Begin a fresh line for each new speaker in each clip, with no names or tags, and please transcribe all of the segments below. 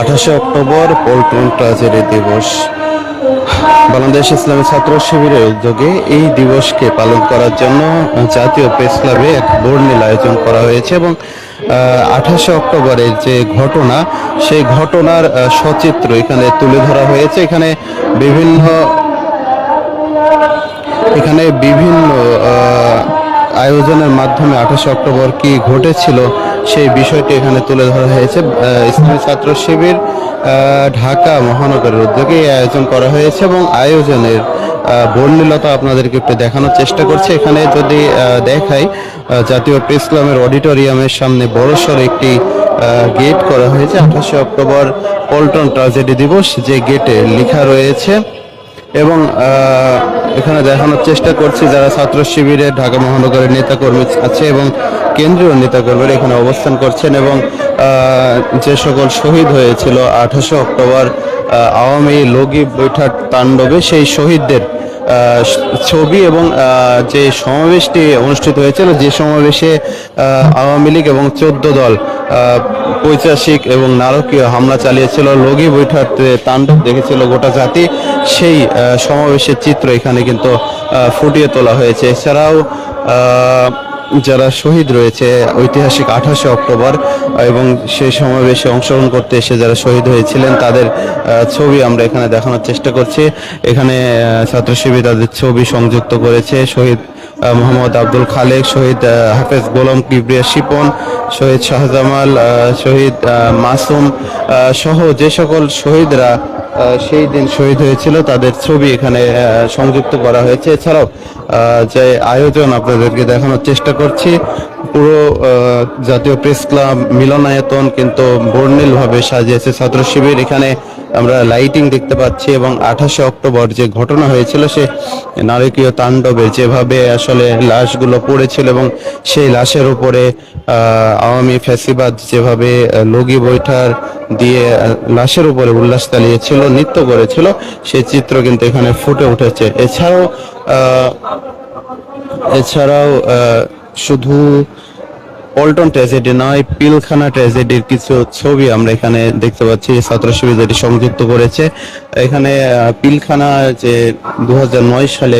আঠাশে October Paltan tragedy দিবস। বাংলাদেশ ইসলামী ছাত্র শিবিরের উদ্যোগে এই দিবসকে পালন করার জন্য জাতীয় প্রেস ক্লাবে এক বর্ণিল আয়োজন করা হয়েছে এবং আঠাশে অক্টোবরের যে ঘটনা, সেই ঘটনার সচিত্র এখানে তুলে ধরা হয়েছে। এখানে বিভিন্ন এখানে বিভিন্ন আয়োজনের মাধ্যমে আঠাশে অক্টোবর কি ঘটেছিল সেই বিষয়টি এখানে তুলে ধরা হয়েছে। ইসলামী ছাত্র শিবির ঢাকা মহানগরের উদ্যোগে এই আয়োজন করা হয়েছে এবং আয়োজনের বর্ণিলতা আপনাদেরকে একটু দেখানোর চেষ্টা করছি। এখানে যদি দেখাই জাতীয় প্রেস অডিটোরিয়ামের সামনে বড়সড় একটি গেট করা হয়েছে। আঠাশে অক্টোবর পল্টন ট্রাজেডি দিবস যে গেটে লেখা রয়েছে এবং এখানে দেখানোর চেষ্টা করছি যারা ছাত্র শিবিরে ঢাকা মহানগরের নেতাকর্মী আছে এবং কেন্দ্রীয় নেতাকর্মীরা এখানে অবস্থান করছেন এবং যে সকল শহীদ হয়েছিল আঠাশে অক্টোবর আওয়ামী লগি বৈঠার তাণ্ডবে সেই শহীদদের ছবি এবং যে সমাবেশটি অনুষ্ঠিত হয়েছিল, যে সমাবেশে আওয়ামী লীগ এবং চোদ্দ দল পৈশাসিক এবং নারকীয় হামলা চালিয়েছিল। লগি বৈঠার তাণ্ডব দেখেছিল গোটা জাতি। সেই সমাবেশের চিত্র এখানে কিন্তু ফুটিয়ে তোলা হয়েছে। এছাড়াও যারা শহীদ রয়েছে ঐতিহাসিক আঠাশে অক্টোবর এবং সেই সমাবেশে অংশগ্রহণ করতে এসে যারা শহীদ হয়েছিলেন তাদের ছবি আমরা এখানে দেখানোর চেষ্টা করছি। এখানে আহ, ছাত্র শিবির তাদের ছবি সংযুক্ত করেছে। শহীদ মোহাম্মদ আব্দুল খালেক, শহীদ হাফেজ গোলাম কিবরিয়া শিপন, শহীদ শাহজামাল শহীদ মাসুম সহ যে সকল শহীদরা সেই দিন শহীদ হয়েছিল, তাদের ছবি এখানে সংযুক্ত করা হয়েছে। এছাড়াও যে আয়োজন আপনাদেরকে দেখানোর চেষ্টা করছি, পুরো জাতীয় প্রেস ক্লাব মিলনায়তন কিন্তু বর্ণিলভাবে সাজিয়েছে ছাত্র শিবির। এখানে আমরা লাইটিং দেখতে পাচ্ছি এবং আঠাশে অক্টোবর যে ঘটনা হয়েছিল, সে নারকীয় তাণ্ডবে যেভাবে আসলে লাশগুলো পড়েছিল এবং সেই লাশের উপরে আওয়ামী ফ্যাসিবাদ যেভাবে লগি বৈঠার দিয়ে লাশের উপরে উল্লাস চালিয়েছিল, নৃত্য করেছিল সেই চিত্র কিন্তু এখানে ফুটে উঠেছে। এছাড়াও এছাড়াও শুধু পল্টন ট্র্যাজেডি নয়, পিলখানা ট্র্যাজেডির কিছু ছবি আমরা এখানে দেখতে পাচ্ছি ছাত্র শিবির যেটি সংযুক্ত করেছে। এখানে পিলখানা যে দু হাজার নয় সালে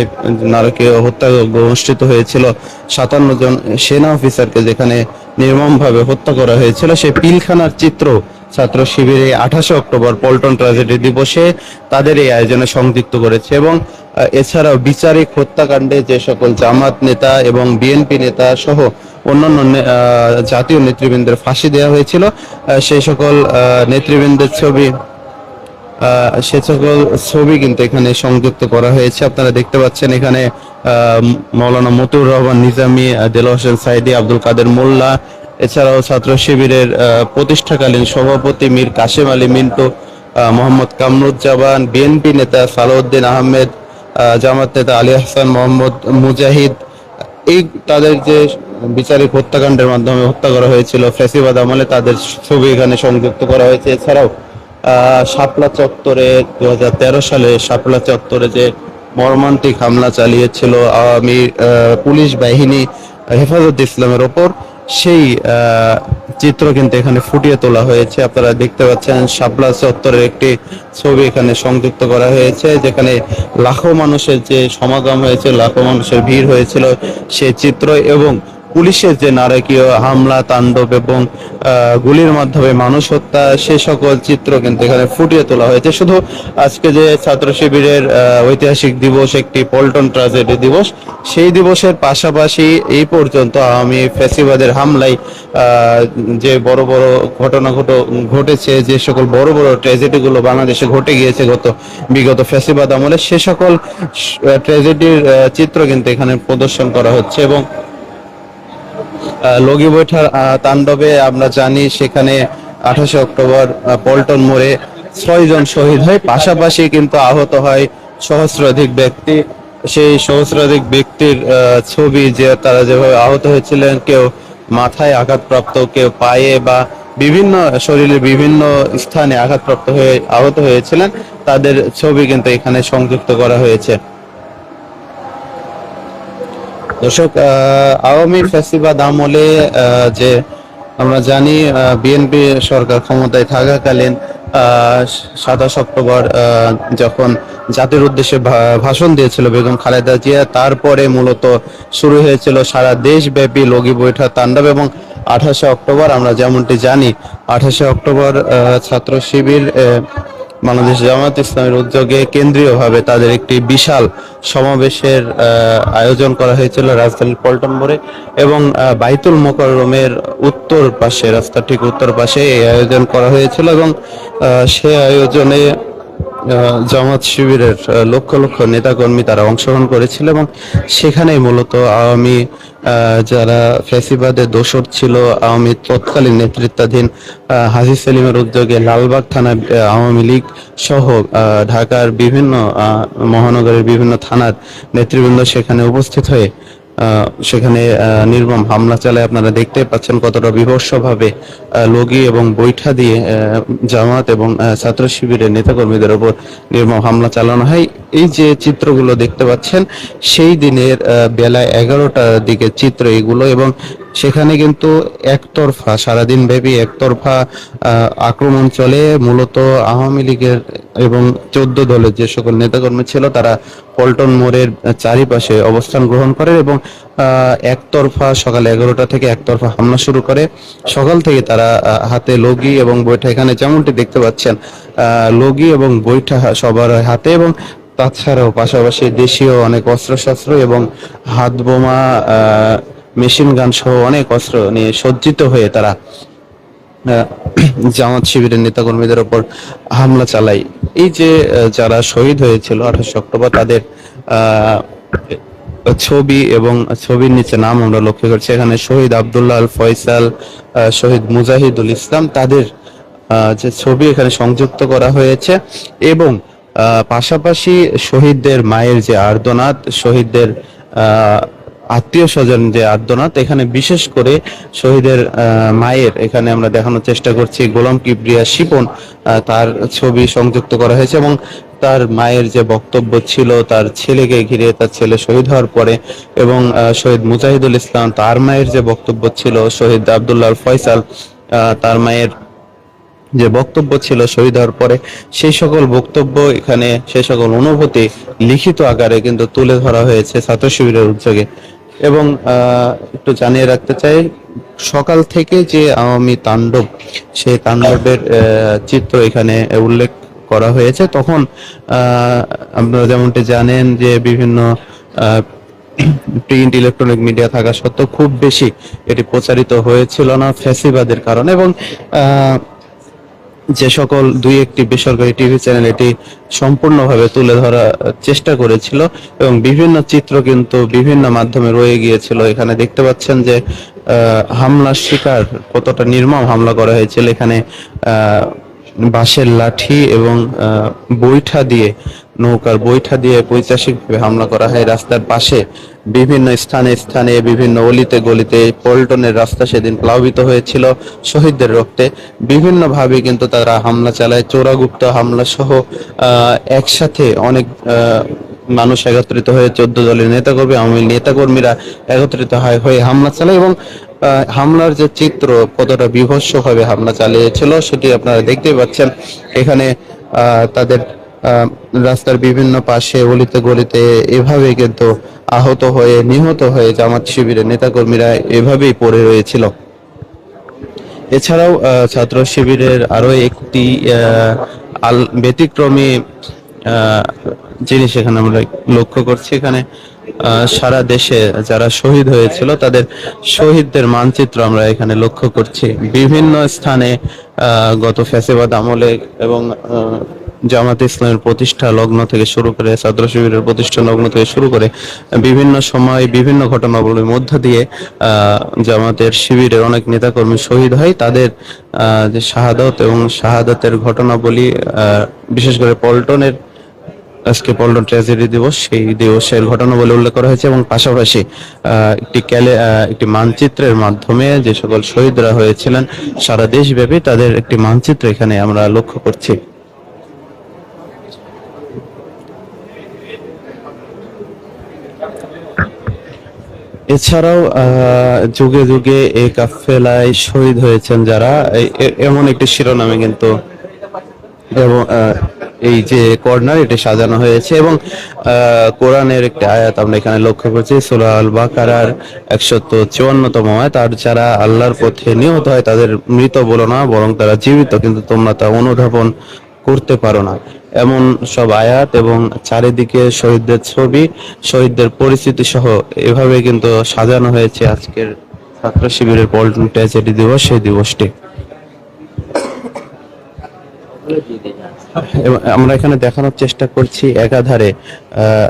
নারকীয় হত্যা অনুষ্ঠিত হয়েছিল, সাতান্ন জন সেনা অফিসারকে যেখানে নির্মমভাবে হত্যা করা হয়েছিল, সেই পিলখানার চিত্র ছাত্র শিবিরে আঠাশে অক্টোবর পল্টন ট্র্যাজেডি দিবসে তাদের এই আয়োজনে সংযুক্ত করেছে এবং এছাড়াও বিচারিক হত্যাকাণ্ডে যে সকল জামাত নেতা এবং বিএনপি নেতা সহ অন্যান্য জাতীয় নেতৃবৃন্দের ফাঁসি দেওয়া হয়েছিল সেই সকল নেতৃবৃন্দের ছবি সে সকল ছবি কিন্তু এখানে সংযুক্ত করা হয়েছে। আপনারা দেখতে পাচ্ছেন এখানে মৌলানা মতুর রহমান নিজামী দেলোয়ার হোসেন সাইদি, আব্দুল কাদের মোল্লা এছাড়াও ছাত্র শিবিরের প্রতিষ্ঠাকালীন সভাপতি মীর কাশেম আলী মিন্টু মোহাম্মদ কামরুজ্জামান বিএনপি নেতা সালাউদ্দিন আহমেদ আহ, জামাত নেতা আলী হাসান মোহাম্মদ মুজাহিদ। এই তাদের যে বিচারিক হত্যাকাণ্ডের মাধ্যমে হত্যা করা হয়েছিল ফ্যাসিবাদ আমলে তাদের ছবি এখানে সংযুক্ত করা হয়েছে। এছাড়াও শাপলা চত্বরে দু হাজার তেরো সালে শাপলা চত্বরে যে মর্মান্তিক হামলা চালিয়েছিল আওয়ামী পুলিশ বাহিনী হেফাজত ইসলামের ওপর সেই চিত্র কিন্তু এখানে ফুটিয়ে তোলা হয়েছে। আপনারা দেখতে পাচ্ছেন শাপলা চত্বরের একটি ছবি এখানে সংযুক্ত করা হয়েছে, যেখানে লাখো মানুষের যে সমাগম হয়েছে, লাখো মানুষের ভিড় হয়েছিল সেই চিত্র এবং পুলিশের যে নারকীয় হামলা, তাণ্ডব এবং গুলির মাধ্যমে মানুষ হত্যা, সে সকল চিত্র কিন্তু এখানে ফুটিয়ে তোলা হয়েছে। শুধু আজকে যে ছাত্র শিবিরের ঐতিহাসিক দিবস, একটি পল্টন ট্রাজেডি দিবস, সেই দিবসের পাশাপাশি এই পর্যন্ত আমি ফ্যাসিবাদের হামলায় যে বড় বড় ঘটনা ঘটো- ঘটেছে, যে সকল বড় বড় ট্র্যাজেডি গুলো বাংলাদেশে ঘটে গিয়েছে গত, বিগত ফ্যাসিবাদ আমলে, সে সকল ট্র্যাজেডির চিত্র কিন্তু এখানে প্রদর্শন করা হচ্ছে এবং লগি বৈঠার তাণ্ডবে আমরা জানি সেখানে আঠাশে অক্টোবর পল্টন মোড়ে ছয় জন শহীদ হয়। পাশাপাশি কিন্তু আহত হয় সহস্রাধিক ব্যক্তি। সেই সহস্রাধিক ব্যক্তির ছবি যে তারা যেভাবে আহত হয়েছিলেন, কেউ মাথায় আঘাতপ্রাপ্ত, কেউ পায়ে বা বিভিন্ন শরীরের বিভিন্ন স্থানে আঘাতপ্রাপ্ত হয়ে আহত হয়েছিলেন, তাদের ছবি কিন্তু এখানে সংযুক্ত করা হয়েছে। দর্শক আওয়ামী ফ্যাসিবাদ আমলে যে আমরা জানি বিএনপি সরকার ক্ষমতায় থাকাকালীন সাতাশ অক্টোবর যখন জাতির উদ্দেশ্যে ভাষণ দিয়েছিল বেগম খালেদা জিয়া, তারপরে মূলত শুরু হয়েছিল সারা দেশব্যাপী লগি বৈঠা তাণ্ডব এবং আঠাশে অক্টোবর আমরা যেমনটি জানি, আঠাশে অক্টোবর ছাত্র শিবির বাংলাদেশ জামাত ইসলামের উদ্যোগে কেন্দ্রীয়ভাবে তাদের একটি বিশাল সমাবেশের আয়োজন করা হয়েছিল রাজধানীর পল্টন মোড়ে এবং বাইতুল মোকরমের উত্তর পাশে, রাস্তার ঠিক উত্তর পাশে এই আয়োজন করা হয়েছিল এবং সে আয়োজনে জামাত শিবিরের লক্ষ লক্ষ নেতাকর্মী তারা অংশগ্রহণ করেছিল এবং সেখানেই মূলত আওয়ামী যারা ফ্যাসিবাদের দোসর ছিল, আওয়ামী তৎকালীন নেতৃত্বাধীন হাজি সেলিমের উদ্যোগে লালবাগ থানা আওয়ামী লীগ সহ ঢাকার বিভিন্ন মহানগরের বিভিন্ন থানার নেতৃবৃন্দ সেখানে উপস্থিত হয়ে সেখানে নির্মম হামলা চালায়। আপনারা দেখতে পাচ্ছেন কতটা বিভৎসভাবে লগি এবং বৈঠা দিয়ে জামাত এবং ছাত্র শিবিরের নেতাকর্মীদের উপর নির্মম হামলা চালানো হয়। এই যে চিত্রগুলো দেখতে পাচ্ছেন, সেই দিনের বেলা এগারোটার দিকে চিত্র এগুলো এবং সেখানে কিন্তু একতরফা, সারাদিন ব্যাপী একতরফা আক্রমণ চলে। মূলত আওয়ামী লীগের এবং চোদ্দ দলের যে সকল নেতাকর্মী ছিল, তারা পল্টন মোড়ের চারিপাশে অবস্থান গ্রহণ করে এবং একতরফা সকাল এগারোটা থেকে একতরফা হামলা শুরু করে। সকাল থেকে তারা হাতে লগি এবং বৈঠা, এখানে যেমনটি দেখতে পাচ্ছেন লগি এবং বৈঠা সবার হাতে এবং তাছাড়াও পাশাপাশি দেশীয় অনেক অস্ত্রশস্ত্র এবং হাত বোমা মেশিন গান সহ অনেক অস্ত্র নিয়ে সজ্জিত হয়ে তারা জামাত শিবিরের নেতাকর্মীদের ওপর হামলা চালায়। এই যে যারা শহীদ হয়েছিল আঠাশে অক্টোবর, তাদের ছবি এবং ছবির নিচে নাম আমরা লক্ষ্য করছি। এখানে শহীদ আব্দুল্লাহ আল ফয়সাল শহীদ মুজাহিদুল ইসলাম, তাদের যে ছবি এখানে সংযুক্ত করা হয়েছে এবং পাশাপাশি শহীদদের মায়ের যে আর্দনাথ শহীদদের আত্মীয় স্বজন যে আর্দনাদ এখানে বিশেষ করে শহীদের মায়ের এখানে আমরা দেখানোর চেষ্টা করছি গোলাম কিবরিয়া শিপন তার ছবি সংযুক্ত করা হয়েছে এবং তার মায়ের যে বক্তব্য ছিল, তার ছেলেকে ঘিরে তার ছেলে শহীদ হওয়ার পরে এবং শহীদ মুজাহিদুল ইসলাম, তার মায়ের যে বক্তব্য ছিল, শহীদ আব্দুল্লাহ ফয়সাল তার মায়ের যে বক্তব্য ছিল শহীদ হওয়ার পরে, সেই সকল বক্তব্য এখানে, সেই সকল অনুভূতি লিখিত আকারে কিন্তু তুলে ধরা হয়েছে ছাত্র শিবিরের উদ্যোগে। এবং একটু জানিয়ে রাখতে চাই, সকাল থেকে যে আওয়ামী তাণ্ডব, সেই তাণ্ডবের চিত্র এখানে উল্লেখ করা হয়েছে। তখন আপনারা যেমনটি জানেন যে বিভিন্ন প্রিন্ট ইলেকট্রনিক মিডিয়া থাকা সত্ত্বেও খুব বেশি এটি প্রচারিত হয়েছিল না ফ্যাসিবাদের কারণে এবং যে সকল দুই একটি বেসরকারি টিভি চ্যানেল এটি সম্পূর্ণভাবে তুলে ধরার চেষ্টা করেছিল এবং বিভিন্ন চিত্র কিন্তু বিভিন্ন মাধ্যমে রয়ে গিয়েছিল। এখানে দেখতে পাচ্ছেন যে হামলার শিকার কতটা নির্মম হামলা করা হয়েছিল। এখানে বাঁশের লাঠি এবং বৈঠা দিয়ে, নৌকার বৈঠা দিয়ে পৈচাসিক হামলা করা হয়। রাস্তার পাশে বিভিন্ন স্থানে স্থানে, বিভিন্ন অলিতে গলিতে পল্টনের রাস্তা সেদিন প্লাবিত হয়েছিল শহীদদের রক্তে। বিভিন্ন ভাবে কিন্তু তারা হামলা চালায়, চোরাগুপ্ত হামলা সহ একসাথে অনেক মানুষ একত্রিত হয়ে চোদ্দ দলের নেতাকর্মী, আওয়ামী নেতাকর্মীরা একত্রিত হয়, হয়ে হামলা চালায় এবং হামলার যে চিত্র কতটা বিভৎস ভাবে হামলা চালিয়েছিল সেটি আপনারা দেখতেই পাচ্ছেন। এখানে তাদের রাস্তার বিভিন্ন পাশে অলিতে গলিতে এভাবে কিন্তু আহত হয়ে, নিহত হয়ে জামাত শিবিরের নেতাকর্মীরা এভাবেই পড়ে রয়েছিল। এছাড়াও ছাত্র শিবিরের আরও একটি আল ব্যতিক্রমী জিনিস এখানে আমরা লক্ষ্য করছি। এখানে সারা দেশে যারা শহীদ হয়েছিল, তাদের শহীদদের মানচিত্র আমরা এখানে লক্ষ্য করছি। বিভিন্ন স্থানে গত ফ্যাসিবাদ আমলে এবং জামাত ইসলামের প্রতিষ্ঠা লগ্ন থেকে শুরু করে ছাত্র শিবিরের প্রতিষ্ঠা লগ্ন থেকে শুরু করে বিভিন্ন সময় বিভিন্ন ঘটনাবলীর মধ্য দিয়ে জামাতের শিবিরের অনেক নেতাকর্মী শহীদ হয়। তাদের যে শাহাদত এবং শাহাদাতের ঘটনাবলী বিশেষ করে পল্টনের, আজকে পল্টন ট্র্যাজেডি দিবস, সেই দিবসের ঘটনা বলে উল্লেখ করা হয়েছে এবং পাশাপাশি একটি ক্যালে একটি মানচিত্রের মাধ্যমে যে সকল শহীদরা হয়েছিলেন, সারা দেশব্যাপী তাদের একটি মানচিত্র এখানে আমরা লক্ষ্য করছি। এছাড়াও যুগে যুগে এই কাফেলায় শহীদ হয়েছেন যারা। এমন একটি শিরোনামে কিন্তু এবং এই যে কর্নার, এটি সাজানো হয়েছে এবং কোরআনের একটি আয়াত আমরা এখানে লক্ষ্য করছি। সূরা আল বাকারার একশত চুয়ান্নতম আয়াত। আর যারা আল্লাহর পথে নিহত হয়, তাদের মৃত বলো না, বরং তারা জীবিত, কিন্তু তোমরা তা অনুধাবন করতে পারো না। এমন সব আয়াত এবং চারিদিকে শহীদদের ছবি, শহীদদের পরিস্থিতি সহ এভাবে কিন্তু সাজানো হয়েছে আজকের ছাত্র শিবিরের পল্টন ট্র্যাজেডি দিবস, সেই দিবসটি। আমরা এখানে দেখানোর চেষ্টা করছি একাধারে।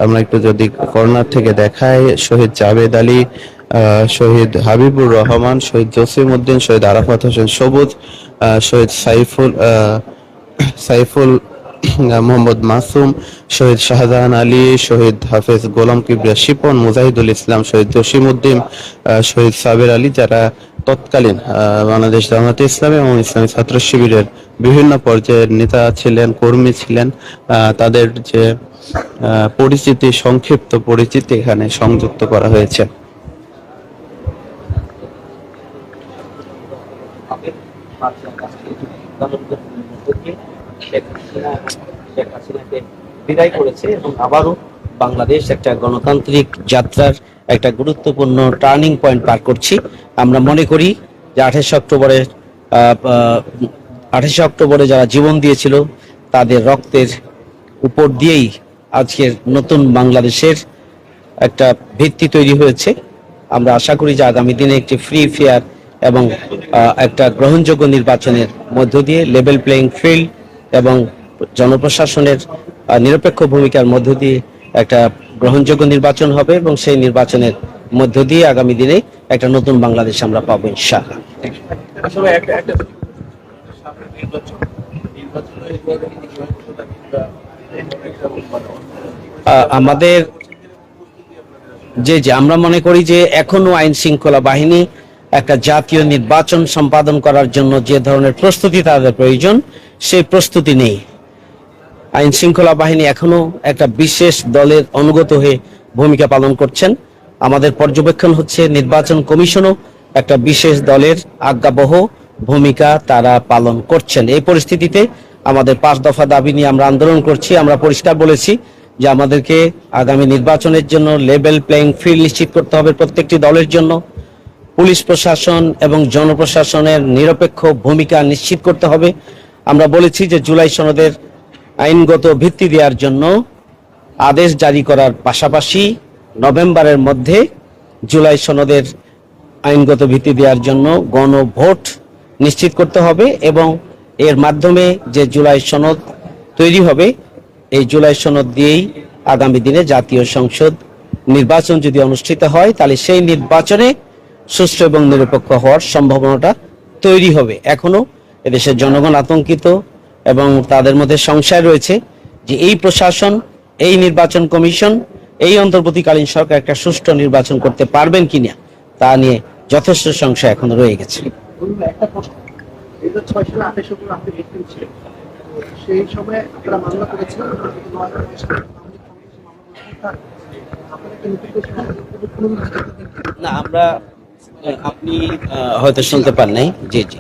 আমরা একটু যদি কর্নার থেকে দেখাই, শহীদ জাভেদ আলী শহীদ হাবিবুর রহমান, শহীদ জসিম উদ্দিন, শহীদ আরাফাত হোসেন সবুজ শহীদ সাইফুল সাইফুল মোহাম্মদ মাসুম শহীদ শাহজাহান আলী শহীদ হাফেজ গোলাম কিবরিয়া শিপন মুজাহিদুল ইসলাম শহীদ জসিম উদ্দিন আহ, শহীদ সাবির আলী যারা তৎকালীন বাংলাদেশ জামাতে ইসলাম এবং ইসলামী ছাত্র শিবিরের বিভিন্ন পর্যায়ের নেতা ছিলেন কর্মী ছিলেন তাদের যে পরিচিতি সংক্ষিপ্ত পরিচিতি এখানে সংযুক্ত করা হয়েছে।
বিদায় করেছে এবং আবারও বাংলাদেশ একটা গণতান্ত্রিক যাত্রার একটা গুরুত্বপূর্ণ টার্নিং পয়েন্ট পার করছি। আমরা মনে করি যে আঠাশে অক্টোবরে আঠাশে অক্টোবরে যারা জীবন দিয়েছিল, তাদের রক্তের উপর দিয়েই আজকের নতুন বাংলাদেশের একটা ভিত্তি তৈরি হয়েছে। আমরা আশা করি যে আগামী দিনে একটি ফ্রি ফেয়ার এবং একটা গ্রহণযোগ্য নির্বাচনের মধ্য দিয়ে লেভেল প্লেইং ফিল্ড এবং জনপ্রশাসনের নিরপেক্ষ ভূমিকার মধ্য দিয়ে একটা গ্রহণযোগ্য নির্বাচন হবে এবং সেই নির্বাচনের মধ্য দিয়ে আগামী দিনে একটা নতুন বাংলাদেশ আমরা পাবো ইনশাআল্লাহ। আমাদের যে যে আমরা মনে করি যে এখনও আইন শৃঙ্খলা বাহিনী একটা জাতীয় নির্বাচন সম্পাদন করার জন্য যে ধরনের প্রস্তুতি তাদের প্রয়োজন, সেই প্রস্তুতি নেই। আইন শৃঙ্খলা বাহিনী এখনও একটা বিশেষ দলের অনুগত হয়ে ভূমিকা পালন করছেন। আমাদের পর্যবেক্ষণ হচ্ছে নির্বাচন কমিশনও একটা বিশেষ দলের আজ্ঞাবহ ভূমিকা তারা পালন করছেন। এই পরিস্থিতিতে আমাদের পাঁচ দফা দাবি নিয়ে আমরা আন্দোলন করছি। আমরা পরিষ্কার বলেছি যে আমাদেরকে আগামী নির্বাচনের জন্য লেভেল প্লেইং ফিল্ড নিশ্চিত করতে হবে প্রত্যেকটি দলের জন্য। পুলিশ প্রশাসন এবং জনপ্রশাসনের নিরপেক্ষ ভূমিকা নিশ্চিত করতে হবে। আমরা বলেছি যে জুলাই সনদের আইনগত ভিত্তি দেওয়ার জন্য আদেশ জারি করার পাশাপাশি নভেম্বরের মধ্যে জুলাই সনদের আইনগত ভিত্তি দেওয়ার জন্য গণভোট নিশ্চিত করতে হবে এবং এর মাধ্যমে যে জুলাই সনদ তৈরি হবে, এই জুলাই সনদ দিয়েই আগামী দিনে জাতীয় সংসদ নির্বাচন যদি অনুষ্ঠিত হয়, তাহলে সেই নির্বাচনে সুষ্ঠু এবং নিরপেক্ষ হওয়ার সম্ভাবনাটা তৈরি হবে। এখনও এদেশের জনগণ আতঙ্কিত এবং তাদের মধ্যে সংশয় রয়েছে যে এই প্রশাসন এই নির্বাচন কমিশন এই অন্তর্বর্তীকালীন সরকার একটা সুষ্ঠু নির্বাচন করতে পারবেন কিনা তা নিয়ে যথেষ্ট সংশয় এখনও রয়ে গেছে।
সেই সময় আপনারা মামলা করেছিলেন
না আমরা আপনি হয়তো শুনতে পান নাই। জি জি।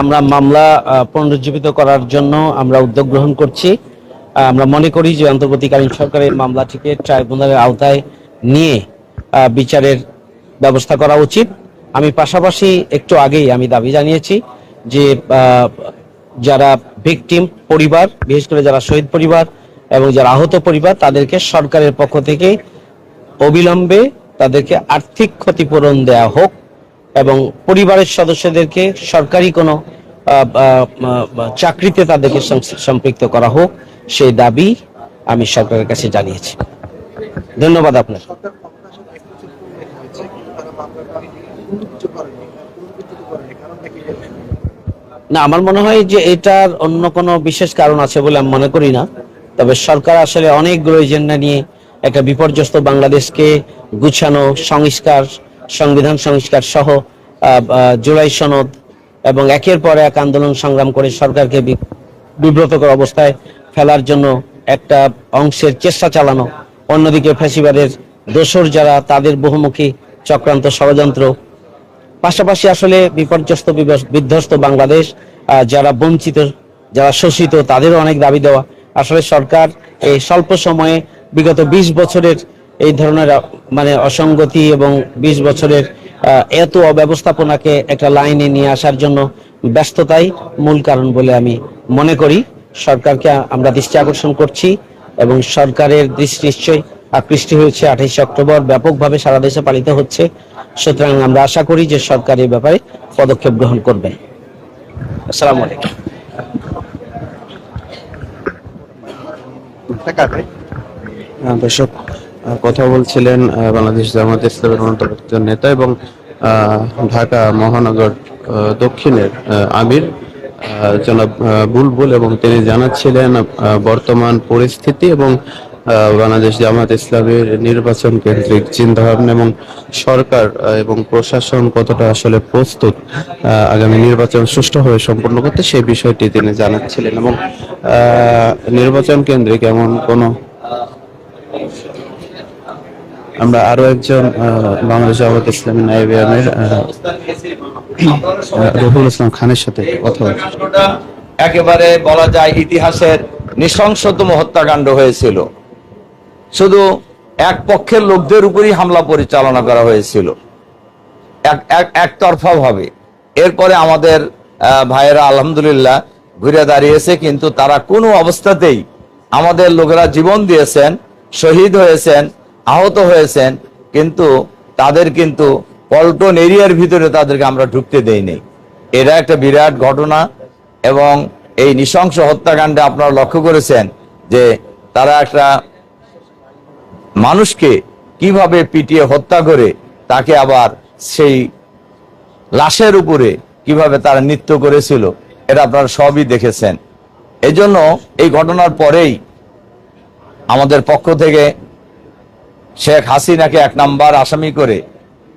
আমরা মামলা পুনরুজ্জীবিত করার জন্য আমরা উদ্যোগ গ্রহণ করছি। আমরা মনে করি যে অন্তর্বর্তীকালীন সরকারের মামলাটিকে ট্রাইব্যুনালের আওতায় নিয়ে বিচারের ব্যবস্থা করা উচিত। আমি পাশাপাশি একটু আগেই আমি দাবি জানিয়েছি যে যারা ভিকটিম পরিবার, বিশেষ করে যারা শহীদ পরিবার এবং যারা আহত পরিবার, তাদেরকে সরকারের পক্ষ থেকে অবিলম্বে তাদেরকে আর্থিক ক্ষতিপূরণ দেয়া হোক এবং পরিবারের সদস্যদেরকে সরকারি কোনো চাকরিতে তাদেরকে সম্পৃক্ত করা হোক, সেই দাবি আমি সরকারের কাছে জানিয়েছি। ধন্যবাদ আপনার না, আমার মনে হয় যে এটার অন্য কোনো বিশেষ কারণ আছে বলে আমি মনে করি না। তবে সরকার আসলে অনেকগুলো এজেন্ডা নিয়ে একটা বিপর্যস্ত বাংলাদেশকে গুছানো, সংস্কার সংবিধান সংস্কার সহ জুলাই সনদ এবং একের পর এক আন্দোলন সংগ্রাম করে সরকারকে বিব্রতকর অবস্থায় ফেলার জন্য একটা অংশের চেষ্টা চালানো। অন্যদিকে ফ্যাসিবাদের দোসর যারা, তাদের বহুমুখী চক্রান্ত ষড়যন্ত্র। পাশাপাশি আসলে বিপর্যস্ত বিধ্বস্ত বাংলাদেশ যারা বঞ্চিত, যারা শোষিত, তাদেরও অনেক দাবি দেওয়া। আসলে সরকার এই স্বল্প সময়ে বিগত ২০ বছরের এই ধরনের মানে অসঙ্গতি এবং ২০ বছরের এত অব্যবস্থাপনাকে একটা লাইনে নিয়ে আসার জন্য ব্যস্ততাই মূল কারণ বলে আমি মনে করি। সরকারকে আমরা দৃষ্টি আকর্ষণ করছি এবং সরকারের দৃষ্টি নিশ্চয়ই আকৃষ্ট হয়েছে। আঠাইশে অক্টোবর ব্যাপকভাবে সারা দেশে পালিত হচ্ছে। সুতরাং আমরা আশা করি যে সরকার এই ব্যাপারে পদক্ষেপ গ্রহণ করবে আসসালামু আলাইকুম।
দর্শক আহ, কথা বলছিলেন বাংলাদেশ জামাত ইসলামের একজন নেতা এবং ঢাকা মহানগর দক্ষিণের আমির জনাব বুলবুল এবং তিনি জানাচ্ছিলেন বর্তমান পরিস্থিতি এবং বাংলাদেশ জামাত ইসলামের নির্বাচন কেন্দ্রিক চিন্তাভাবনা এবং সরকার এবং প্রশাসন কতটা আসলে প্রস্তুত আগামী নির্বাচন সুষ্ঠুভাবে সম্পন্ন করতে সেই বিষয়টি তিনি জানাচ্ছিলেন এবং নির্বাচন কেন্দ্রিক এমন কোনো আমরা আরও একজন বাংলাদেশ জামাত ইসলামী আহ, রহুল ইসলাম খানের সাথে কথা
একেবারে বলা যায় ইতিহাসের নৃশংসতম হত্যাকাণ্ড হয়েছিল। শুধু এক পক্ষের লোকদের উপরই হামলা পরিচালনা করা হয়েছিল। এক এক- একতরফা ভাবে এরপরে আমাদের ভাইয়েরা আলহামদুলিল্লাহ ঘুরে দাঁড়িয়েছে কিন্তু তারা কোনো অবস্থাতেই আমাদের লোকেরা জীবন দিয়েছেন শহীদ হয়েছেন আহত হয়েছেন, কিন্তু তাদের কিন্তু পল্টন এরিয়ার ভিতরে তাদেরকে আমরা ঢুকতে দেইনি। এটা একটা বিরাট ঘটনা এবং এই নৃশংস হত্যাকাণ্ডে আপনারা লক্ষ্য করেছেন যে তারা একটা মানুষকে কীভাবে পিটিয়ে হত্যা করে, তাকে আবার সেই লাশের উপরে কীভাবে তারা নৃত্য করেছিল, এটা আপনারা সবই দেখেছেন। এজন্য এই ঘটনার পরেই আমাদের পক্ষ থেকে শেখ হাসিনাকে এক নাম্বার আসামি করে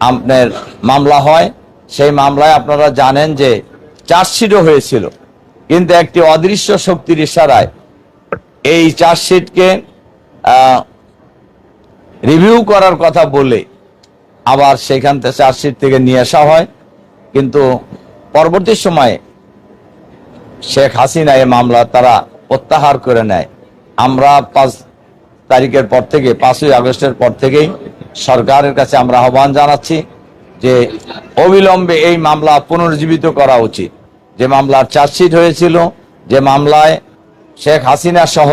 আপনার মামলা হয়। সেই মামলায় আপনারা জানেন যে চার্জশিটও হয়েছিল। কিন্তু একটি অদৃশ্য শক্তির ইশারায় এই চার্জশিটকে রিভিউ করার কথা বলে আবার সেখান থেকে চার্জশিট থেকে নিয়ে আসা হয়। কিন্তু পরবর্তী সময়ে শেখ হাসিনা এই মামলা তারা প্রত্যাহার করে নেয়। আমরা পাঁচ তারিখের পর থেকে, পাঁচই আগস্টের পর থেকেই সরকারের কাছে আমরা আহ্বান জানাচ্ছি যে অবিলম্বে এই মামলা পুনর্জীবিত করা উচিত। যে মামলার চার্জশিট হয়েছিল, যে মামলায় শেখ হাসিনা সহ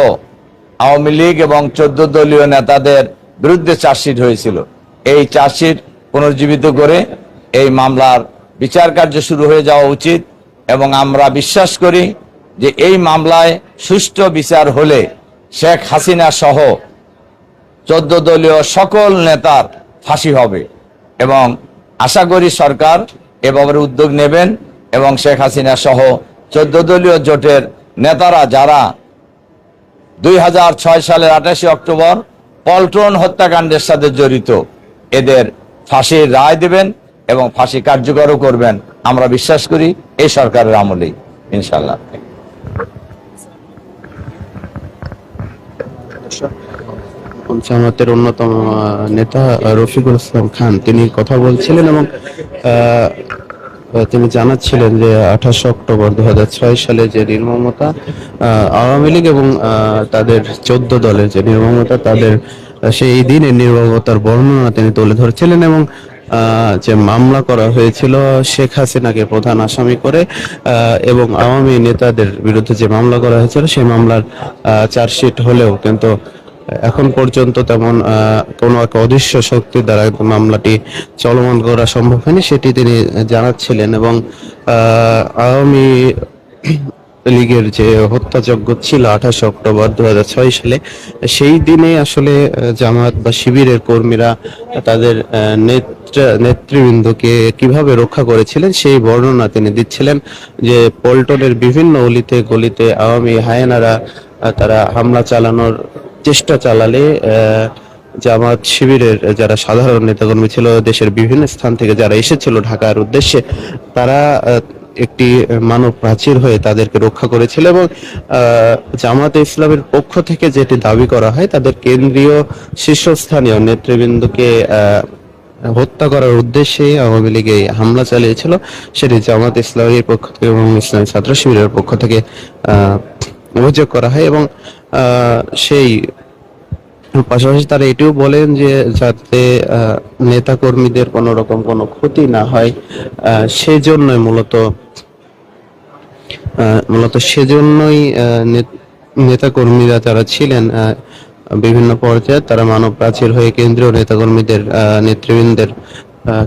আওয়ামী লীগ এবং চোদ্দ দলীয় নেতাদের বিরুদ্ধে চার্জশিট হয়েছিল। এই চার্জশিট পুনর্জীবিত করে এই মামলার বিচার কার্য শুরু হয়ে যাওয়া উচিত এবং আমরা বিশ্বাস করি যে এই মামলায় সুষ্ঠু বিচার হলে শেখ হাসিনা সহ চোদ্দ দলীয় সকল নেতার ফাঁসি হবে এবং আশা করি সরকার এ ব্যাপারে উদ্যোগ নেবেন এবং শেখ হাসিনা সহ চোদ্দ দলীয় জোটের নেতারা যারা দুই হাজার ছয় সালের আঠাশে অক্টোবর পল্টন হত্যাকাণ্ডের সাথে জড়িত, এদের ফাঁসির রায় দেবেন এবং ফাঁসি কার্যকরও করবেন। আমরা বিশ্বাস করি এই সরকারের আমলেই ইনশাল্লাহ
জামাতের অন্যতম নেতা রফিকুল ইসলাম খান। তিনি কথা বলছিলেন এবং তিনি জানাচ্ছিলেন যে আঠাশে অক্টোবর দু হাজার ছয় সালে যে নির্মমতা আওয়ামী লীগ এবং তাদের চোদ্দ দলের যে নির্মমতা, তাদের সেই দিনের নির্মমতার বর্ণনা তিনি তুলে ধরছিলেন এবং যে মামলা করা হয়েছিল শেখ হাসিনাকে প্রধান আসামি করে এবং আওয়ামী নেতাদের বিরুদ্ধে যে মামলা করা হয়েছিল, সেই মামলার চার্জশিট হলেও কিন্তু এখন পর্যন্ত তেমন কোনো এক অদৃশ্য শক্তির দ্বারা মামলাটি চলমান করা সম্ভব হয়নি, সেটি তিনি জানাচ্ছিলেন এবং আওয়ামী লীগের যে হত্যাযজ্ঞ ছিল আঠাশে অক্টোবর দুহাজার ছয় সালে, সেই দিনে আসলে জামাত বা শিবিরের কর্মীরা তাদের নেতৃবৃন্দকে কীভাবে রক্ষা করেছিলেন সেই বর্ণনা তিনি দিচ্ছিলেন যে পল্টনের বিভিন্ন অলিতে গলিতে আওয়ামী হায়েনারা তারা হামলা চালানোর চেষ্টা চালালে জামাত শিবিরের যারা সাধারণ নেতাকর্মী ছিল, দেশের বিভিন্ন স্থান থেকে যারা এসেছিল ঢাকার উদ্দেশ্যে, তারা একটি মানব প্রাচীর হয়ে তাদেরকে রক্ষা করেছিল এবং জামাতে ইসলামের পক্ষ থেকে যেটি দাবি করা হয়, তাদের কেন্দ্রীয় শীর্ষস্থানীয় নেতৃবৃন্দকে হত্যা করার উদ্দেশ্যে আওয়ামী লীগে হামলা চালিয়েছিল। সেটি জামাত ইসলামের পক্ষ থেকে এবং ইসলামী ছাত্র শিবিরের পক্ষ থেকে অভিযোগ করা হয় এবং সেই পাশাপাশি তারা এটিও বলেন যে যাতে নেতা কর্মীদের কোনো রকম কোনো ক্ষতি না হয় আহ, সেজন্যই মূলত মূলত সেজন্যই নেতা কর্মীরা যারা ছিলেন বিভিন্ন পর্যায়ে তারা মানব প্রাচীর হয়ে কেন্দ্রীয় নেতাকর্মীদের নেতৃবৃন্দের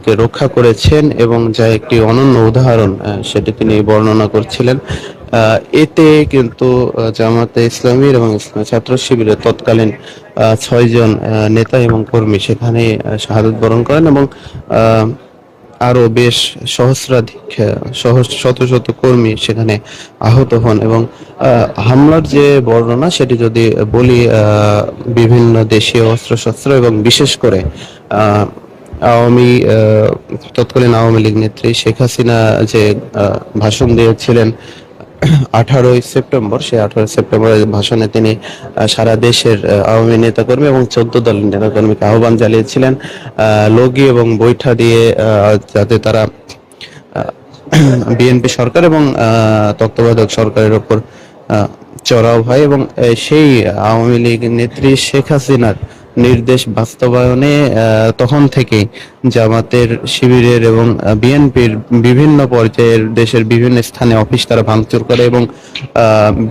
কে রক্ষা করেছেন এবং যা একটি অনন্য উদাহরণ সেটি তিনি বর্ণনা করছিলেন। এতে কিন্তু জামাতে ইসলামীর এবং ছাত্র শিবিরের তৎকালীন ছয়জন নেতা এবং কর্মী সেখানে শাহাদত বরণ করেন এবং আহ, আরও বেশ সহস্রাধিক শত শত কর্মী সেখানে আহত হন এবং হামলার যে বর্ণনা সেটি যদি বলি বিভিন্ন দেশীয় অস্ত্রশস্ত্র এবং বিশেষ করে আওয়ামী তৎকালীন আওয়ামী লীগ নেত্রী শেখ হাসিনা যে ভাষণ দিয়েছিলেন আঠারোই সেপ্টেম্বর, সেই আঠারোই সেপ্টেম্বরের ভাষণে তিনি সারা দেশের আওয়ামী নেতাকর্মী এবং চোদ্দ দলের নেতাকর্মীকে আহ্বান জানিয়েছিলেন। লগি এবং বৈঠা দিয়ে যাতে তারা বিএনপি সরকার এবং তত্ত্বাবধায়ক সরকারের ওপর চড়াও হয় এবং সেই আওয়ামী লীগ নেত্রী শেখ হাসিনার নির্দেশ বাস্তবায়নে তখন থেকেই জামাতের শিবিরের এবং বিএনপির বিভিন্ন পর্যায়ের দেশের বিভিন্ন স্থানে অফিস তারা ভাঙচুর করে এবং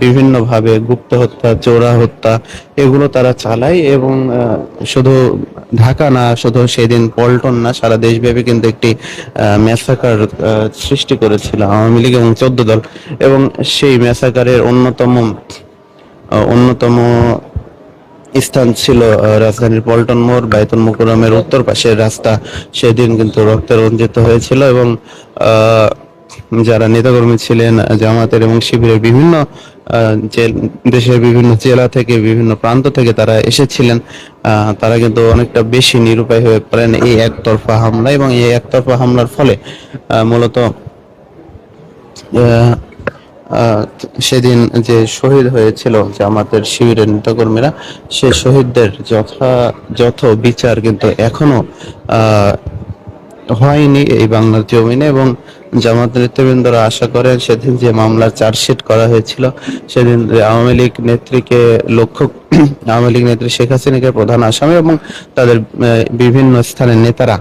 বিভিন্নভাবে গুপ্ত হত্যা, চোরা হত্যা এগুলো তারা চালায় এবং শুধু ঢাকা না, শুধু সেদিন পল্টন না, সারা দেশব্যাপী কিন্তু একটি ম্যাসাকার সৃষ্টি করেছিল আওয়ামী লীগ এবং চোদ্দ দল এবং সেই ম্যাসাকারের অন্যতম অন্যতম স্থান ছিল রাজধানীর পল্টন মোড় বাইতুল মুকরমের উত্তর পাশের রাস্তা, সেদিন কিন্তু রক্তে রঞ্জিত হয়েছিল এবং যারা নেতাকর্মী ছিলেন, জামাতের এবং শিবিরের বিভিন্ন দেশের বিভিন্ন জেলা থেকে, বিভিন্ন প্রান্ত থেকে তারা এসেছিলেন। তারা কিন্তু অনেকটা বেশি নিরুপায় হয়ে পড়েন এই একতরফা হামলা এবং এই একতরফা হামলার ফলে মূলত সেদিন যে শহীদ হয়েছিল যে আমাদের শিবিরের নেতাকর্মীরা, সে শহীদদের যথাযথ বিচার কিন্তু এখনও হয়নি এই বাংলার জমিনে এবং জামাত নেতৃবৃন্দরা আশা করেন সেদিন যে মামলার চার্জশিট করা হয়েছিল, সেদিন আওয়ামী লীগ নেত্রীকে লক্ষ্য আওয়ামী লীগ নেত্রী শেখ হাসিনাকে প্রধান আসামি এবং তাদের বিভিন্ন স্থানের নেতারা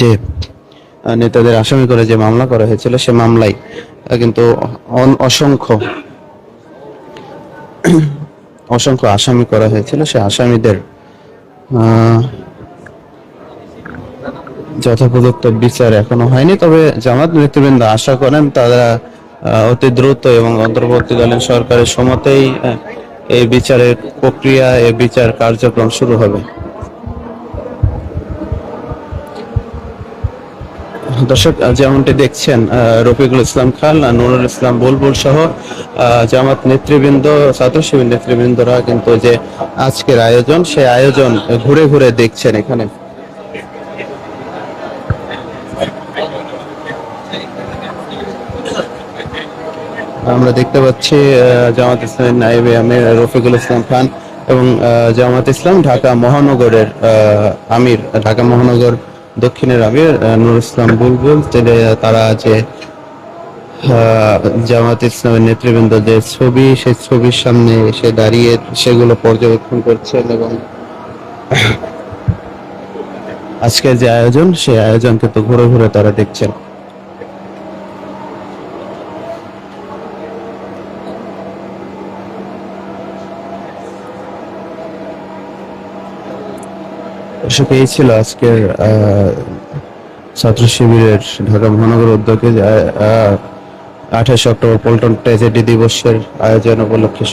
যে নেতাদের আসামি করে যে মামলা করা হয়েছিল, সে মামলায় কিন্তু অসংখ্য অসংখ্য আসামি করা হয়েছিল। সে আসামিদের যথোপযুক্ত বিচার এখনও হয়নি। তবে জামাত নেতৃবৃন্দ আশা করেন তারা অতি দ্রুত এবং অন্তর্বর্তীকালীন সরকারের সমতেই এই বিচারের প্রক্রিয়া, এই বিচার কার্যক্রম শুরু হবে। দর্শক যেমনটি দেখছেন রফিকুল ইসলাম খান নুরুল ইসলাম বুলবুল সহ জামাত নেতৃবৃন্দ ছাত্র নেতৃবৃন্দরা কিন্তু যে আজকের আয়োজন, সেই আয়োজন ঘুরে ঘুরে দেখছেন এখানে। আমরা দেখতে পাচ্ছি জামাত ইসলামের নায়েবে আমির রফিকুল ইসলাম খান এবং জামাত ইসলাম ঢাকা মহানগরের আমির, ঢাকা মহানগর দক্ষিণের আগে নুর ইসলাম বুলবুল তারা যে জামাত ইসলামের নেতৃবৃন্দ যে ছবি, সেই ছবির সামনে এসে দাঁড়িয়ে সেগুলো পর্যবেক্ষণ করছেন এবং আজকের যে আয়োজন, সেই আয়োজনকে তো ঘুরে ঘুরে তারা দেখছেন। দর্শক এই ছিল আজকের ছাত্র শিবিরের ঢাকা মহানগর উদ্যোগে আঠাশে অক্টোবর পল্টন ট্র্যাজেডি দিবসের আয়োজন উপলক্ষে